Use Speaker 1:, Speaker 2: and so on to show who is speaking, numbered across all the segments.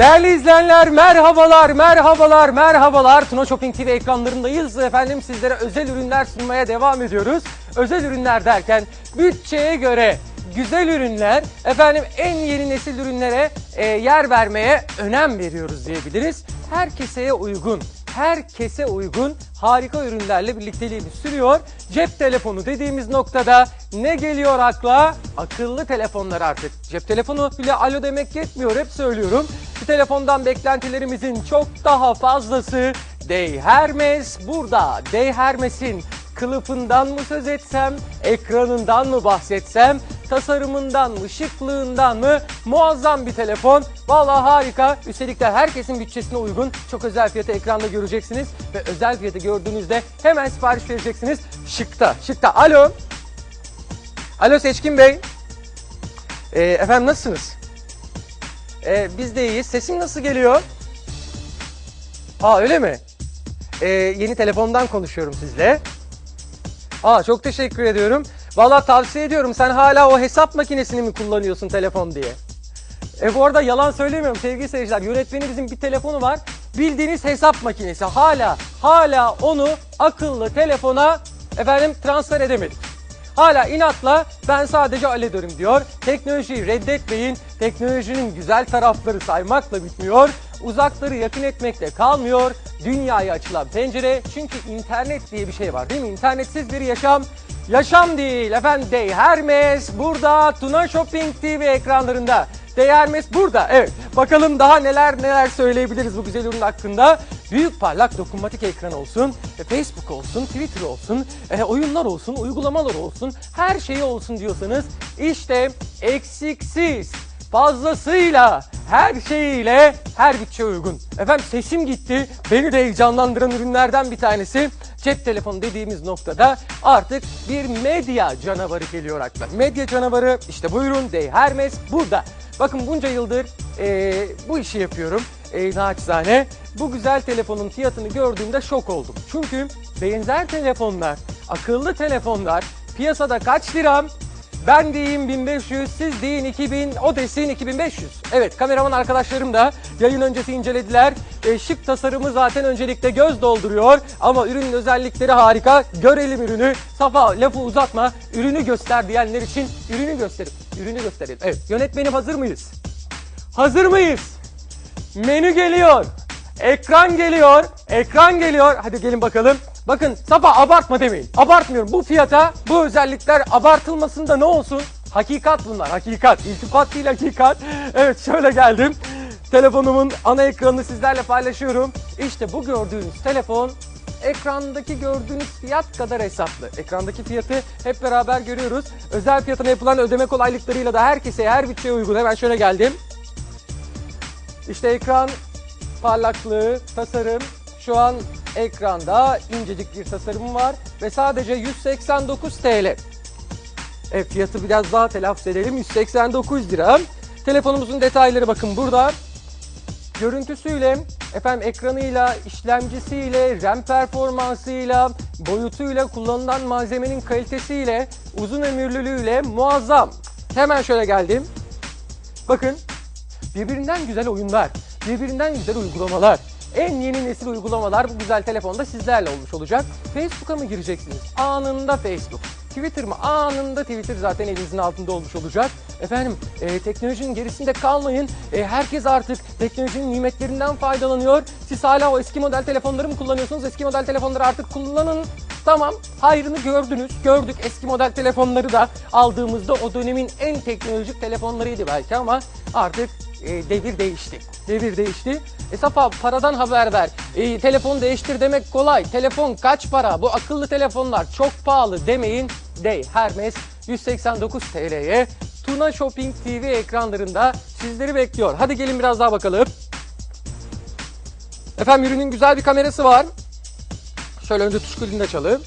Speaker 1: Değerli izleyenler merhabalar, merhabalar, merhabalar. Tuna Shopping TV ekranlarındayız. Efendim sizlere özel ürünler sunmaya devam ediyoruz. Özel ürünler derken bütçeye göre güzel ürünler, efendim en yeni nesil ürünlere e, yer vermeye önem veriyoruz diyebiliriz. Her keseye uygun, herkese uygun harika ürünlerle birlikteliğimiz sürüyor. Cep telefonu dediğimiz noktada ne geliyor akla? Akıllı telefonlar artık. Cep telefonu bile alo demek yetmiyor hep söylüyorum. Bu telefondan beklentilerimizin çok daha fazlası. Dey burada. Dey kılıfından mı söz etsem, ekranından mı bahsetsem, tasarımından mı, şıklığından mı muazzam bir telefon. Vallahi harika. Üstelik de herkesin bütçesine uygun çok özel fiyatı ekranda göreceksiniz ve özel fiyatı gördüğünüzde hemen sipariş vereceksiniz. Şıkta, şıkta. Alo. Alo Seçkin Bey. Ee, efendim nasılsınız? Ee, biz de iyiyiz. Sesim nasıl geliyor? Aa öyle mi? Ee, yeni telefondan konuşuyorum sizle. Aa çok teşekkür ediyorum. Vallahi tavsiye ediyorum. Sen hala o hesap makinesini mi kullanıyorsun telefon diye? E bu arada yalan söylemiyorum sevgili seyirciler. Yönetmenimizin bir telefonu var. Bildiğiniz hesap makinesi. Hala hala onu akıllı telefona efendim transfer edemedik. Hala inatla ben sadece aledörüm diyor. Teknolojiyi reddetmeyin. Teknolojinin güzel tarafları saymakla bitmiyor. Uzakları yakın etmekle kalmıyor. Dünyaya açılan pencere. Çünkü internet diye bir şey var değil mi? İnternetsiz bir yaşam yaşam değil. Efendim Dey Hermes burada Tuna Shopping TV ekranlarında. Dey Hermes burada. Evet. Bakalım daha neler neler söyleyebiliriz bu güzel ürün hakkında. Büyük parlak dokunmatik ekran olsun, e, Facebook olsun, Twitter olsun, e, oyunlar olsun, uygulamalar olsun, her şeyi olsun diyorsanız işte eksiksiz, fazlasıyla, her şeyiyle her bütçe uygun. Efendim sesim gitti. Beni de heyecanlandıran ürünlerden bir tanesi cep telefonu dediğimiz noktada artık bir medya canavarı geliyor akla. Medya canavarı işte buyurun Dey Hermes burada. Bakın bunca yıldır eee, bu işi yapıyorum. E, naçizane bu güzel telefonun fiyatını gördüğümde şok oldum. Çünkü benzer telefonlar, akıllı telefonlar piyasada kaç lira? Ben diyeyim 1500, siz deyin 2000, o desin 2500. Evet kameraman arkadaşlarım da yayın öncesi incelediler. E, şık tasarımı zaten öncelikle göz dolduruyor ama ürünün özellikleri harika. Görelim ürünü. Safa lafı uzatma. Ürünü göster diyenler için ürünü gösterin. Ürünü gösterelim. Evet yönetmenim hazır mıyız? Hazır mıyız? Menü geliyor. Ekran geliyor. Ekran geliyor. Hadi gelin bakalım. Bakın Safa abartma demeyin. Abartmıyorum. Bu fiyata bu özellikler abartılmasında ne olsun? Hakikat bunlar. Hakikat. İltifat değil hakikat. Evet şöyle geldim. Telefonumun ana ekranını sizlerle paylaşıyorum. İşte bu gördüğünüz telefon ekrandaki gördüğünüz fiyat kadar hesaplı. Ekrandaki fiyatı hep beraber görüyoruz. Özel fiyatına yapılan ödeme kolaylıklarıyla da herkese her bütçeye uygun. Hemen şöyle geldim. İşte ekran parlaklığı, tasarım. Şu an ekranda incecik bir tasarım var ve sadece 189 TL. Evet fiyatı biraz daha telaffuz edelim. 189 lira. Telefonumuzun detayları bakın burada. Görüntüsüyle, efendim ekranıyla, işlemcisiyle, RAM performansıyla, boyutuyla, kullanılan malzemenin kalitesiyle, uzun ömürlülüğüyle muazzam. Hemen şöyle geldim. Bakın birbirinden güzel oyunlar, birbirinden güzel uygulamalar. En yeni nesil uygulamalar bu güzel telefonda sizlerle olmuş olacak. Facebook'a mı gireceksiniz? Anında Facebook. Twitter mı? Anında Twitter zaten elinizin altında olmuş olacak. Efendim e, teknolojinin gerisinde kalmayın. E, herkes artık teknolojinin nimetlerinden faydalanıyor. Siz hala o eski model telefonları mı kullanıyorsunuz? Eski model telefonları artık kullanın. Tamam hayrını gördünüz. Gördük eski model telefonları da aldığımızda o dönemin en teknolojik telefonlarıydı belki ama artık e, devir değişti. Devir değişti. E Safa paradan haber ver. E, telefon değiştir demek kolay. Telefon kaç para? Bu akıllı telefonlar çok pahalı demeyin. Dey Hermes 189 TL'ye Tuna Shopping TV ekranlarında sizleri bekliyor. Hadi gelin biraz daha bakalım. Efendim ürünün güzel bir kamerası var. Şöyle önce tuş kulünde açalım.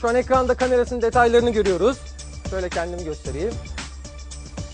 Speaker 1: Şu an ekranda kamerasının detaylarını görüyoruz. Şöyle kendimi göstereyim.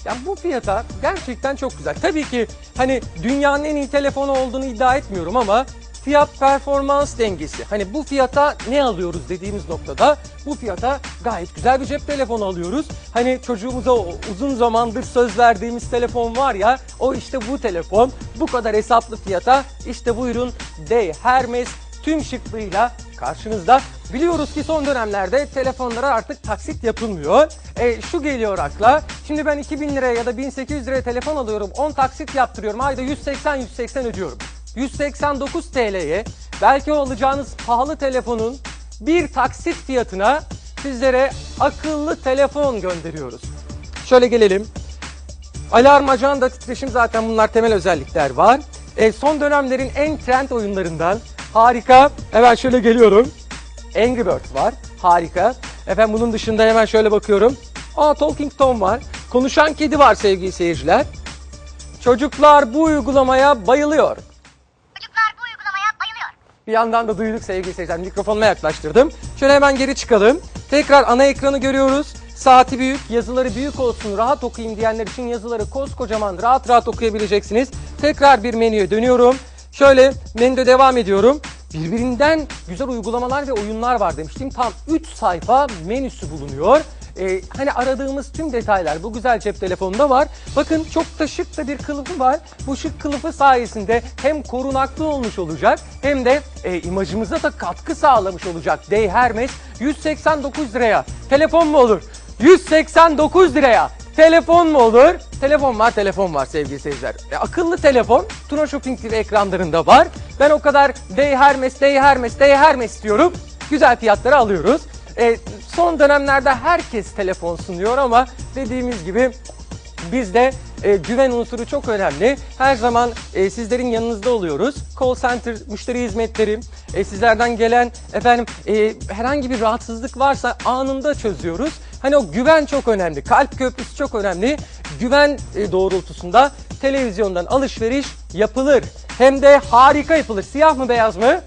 Speaker 1: Yani bu fiyata gerçekten çok güzel. Tabii ki hani dünyanın en iyi telefonu olduğunu iddia etmiyorum ama fiyat performans dengesi. Hani bu fiyata ne alıyoruz dediğimiz noktada bu fiyata gayet güzel bir cep telefonu alıyoruz. Hani çocuğumuza uzun zamandır söz verdiğimiz telefon var ya o işte bu telefon bu kadar hesaplı fiyata işte buyurun Day Hermes tüm şıklığıyla karşınızda. Biliyoruz ki son dönemlerde telefonlara artık taksit yapılmıyor. E, şu geliyor akla. Şimdi ben 2000 liraya ya da 1800 liraya telefon alıyorum. 10 taksit yaptırıyorum. Ayda 180-180 ödüyorum. 189 TL'ye belki alacağınız pahalı telefonun bir taksit fiyatına sizlere akıllı telefon gönderiyoruz. Şöyle gelelim. Alarm, ajanda, titreşim zaten bunlar temel özellikler var. E, son dönemlerin en trend oyunlarından harika. Hemen şöyle geliyorum. Angry Birds var. Harika. Efendim bunun dışında hemen şöyle bakıyorum. Aa Talking Tom var. Konuşan kedi var sevgili seyirciler. Çocuklar bu uygulamaya bayılıyor.
Speaker 2: Çocuklar bu uygulamaya bayılıyor.
Speaker 1: Bir yandan da duyduk sevgili seyirciler. Mikrofonuma yaklaştırdım. Şöyle hemen geri çıkalım. Tekrar ana ekranı görüyoruz. Saati büyük, yazıları büyük olsun, rahat okuyayım diyenler için yazıları koskocaman rahat rahat okuyabileceksiniz. Tekrar bir menüye dönüyorum. Şöyle menüde devam ediyorum. Birbirinden güzel uygulamalar ve oyunlar var demiştim. Tam 3 sayfa menüsü bulunuyor. Ee, hani aradığımız tüm detaylar bu güzel cep telefonunda var. Bakın çok da şık da bir kılıfı var. Bu şık kılıfı sayesinde hem korunaklı olmuş olacak hem de e, imajımıza da katkı sağlamış olacak. Day Hermes 189 liraya telefon mu olur? 189 liraya telefon mu olur? Telefon var, telefon var sevgili seyirciler. E, akıllı telefon Tuna Shopping TV ekranlarında var. Ben o kadar Day Hermes, Day Hermes, Day Hermes diyorum. Güzel fiyatları alıyoruz. E, son dönemlerde herkes telefon sunuyor ama dediğimiz gibi Bizde e, güven unsuru çok önemli. Her zaman e, sizlerin yanınızda oluyoruz. Call center, müşteri hizmetleri, e, sizlerden gelen efendim e, herhangi bir rahatsızlık varsa anında çözüyoruz. Hani o güven çok önemli. Kalp köprüsü çok önemli. Güven e, doğrultusunda televizyondan alışveriş yapılır. Hem de harika yapılır. Siyah mı beyaz mı?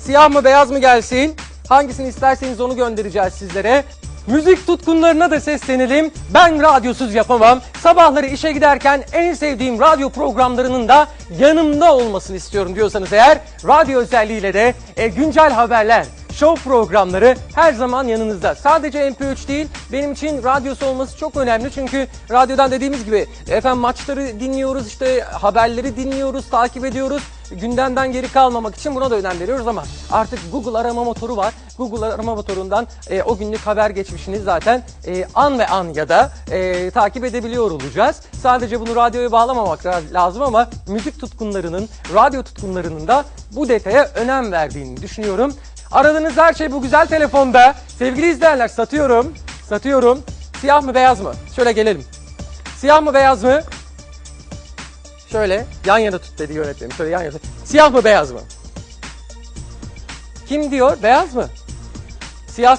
Speaker 1: Siyah mı beyaz mı gelsin? Hangisini isterseniz onu göndereceğiz sizlere. Müzik tutkunlarına da seslenelim. Ben radyosuz yapamam. Sabahları işe giderken en sevdiğim radyo programlarının da yanımda olmasını istiyorum diyorsanız eğer radyo özelliğiyle de e, güncel haberler, show programları her zaman yanınızda. Sadece MP3 değil, benim için radyosu olması çok önemli. Çünkü radyodan dediğimiz gibi efendim maçları dinliyoruz, işte haberleri dinliyoruz, takip ediyoruz. Gündemden geri kalmamak için buna da önem veriyoruz ama artık Google arama motoru var. Google arama motorundan e, o günlük haber geçmişini zaten e, an ve an ya da e, takip edebiliyor olacağız. Sadece bunu radyoya bağlamamak lazım ama müzik tutkunlarının, radyo tutkunlarının da bu detaya önem verdiğini düşünüyorum. Aradığınız her şey bu güzel telefonda. Sevgili izleyenler satıyorum. Satıyorum. Siyah mı beyaz mı? Şöyle gelelim. Siyah mı beyaz mı? Şöyle yan yana tut dedi yönetmenim. Şöyle yan yana. Siyah mı beyaz mı? Kim diyor? Beyaz mı? Siyah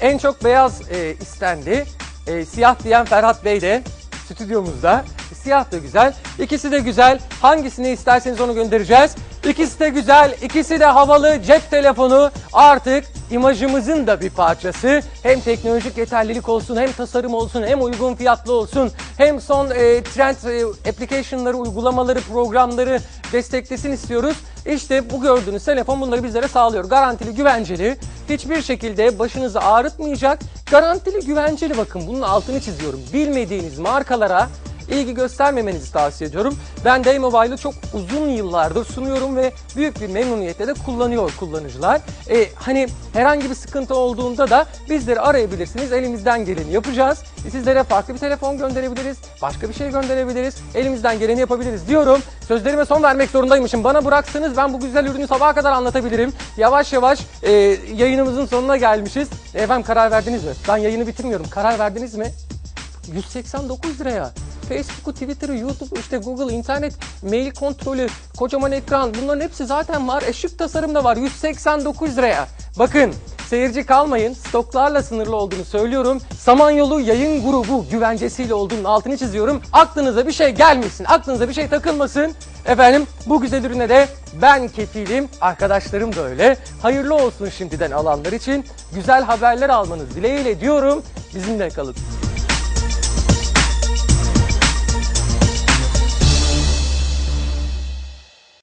Speaker 1: en çok beyaz e, istendi. E, siyah diyen Ferhat Bey de stüdyomuzda. Siyah da güzel. İkisi de güzel. Hangisini isterseniz onu göndereceğiz. İkisi de güzel, ikisi de havalı cep telefonu artık imajımızın da bir parçası. Hem teknolojik yeterlilik olsun, hem tasarım olsun, hem uygun fiyatlı olsun, hem son e, trend e, application'ları, uygulamaları, programları desteklesin istiyoruz. İşte bu gördüğünüz telefon bunları bizlere sağlıyor. Garantili, güvenceli, hiçbir şekilde başınızı ağrıtmayacak. Garantili, güvenceli bakın bunun altını çiziyorum. Bilmediğiniz markalara ilgi göstermemenizi tavsiye ediyorum. Ben Daymobile'ı çok uzun yıllardır sunuyorum ve büyük bir memnuniyetle de kullanıyor kullanıcılar. E, hani herhangi bir sıkıntı olduğunda da bizleri arayabilirsiniz. Elimizden geleni yapacağız. E, Sizlere farklı bir telefon gönderebiliriz. Başka bir şey gönderebiliriz. Elimizden geleni yapabiliriz diyorum. Sözlerime son vermek zorundaymışım. Bana bıraksanız ben bu güzel ürünü sabaha kadar anlatabilirim. Yavaş yavaş e, yayınımızın sonuna gelmişiz. E, efendim karar verdiniz mi? Ben yayını bitirmiyorum. Karar verdiniz mi? 189 liraya. Facebook'u, Twitter'ı, YouTube'u, işte Google, internet, mail kontrolü, kocaman ekran bunların hepsi zaten var. E tasarım da var 189 liraya. Bakın seyirci kalmayın. Stoklarla sınırlı olduğunu söylüyorum. Samanyolu yayın grubu güvencesiyle olduğunun altını çiziyorum. Aklınıza bir şey gelmesin, aklınıza bir şey takılmasın. Efendim bu güzel ürüne de ben kefilim, arkadaşlarım da öyle. Hayırlı olsun şimdiden alanlar için. Güzel haberler almanız dileğiyle diyorum. Bizimle kalın.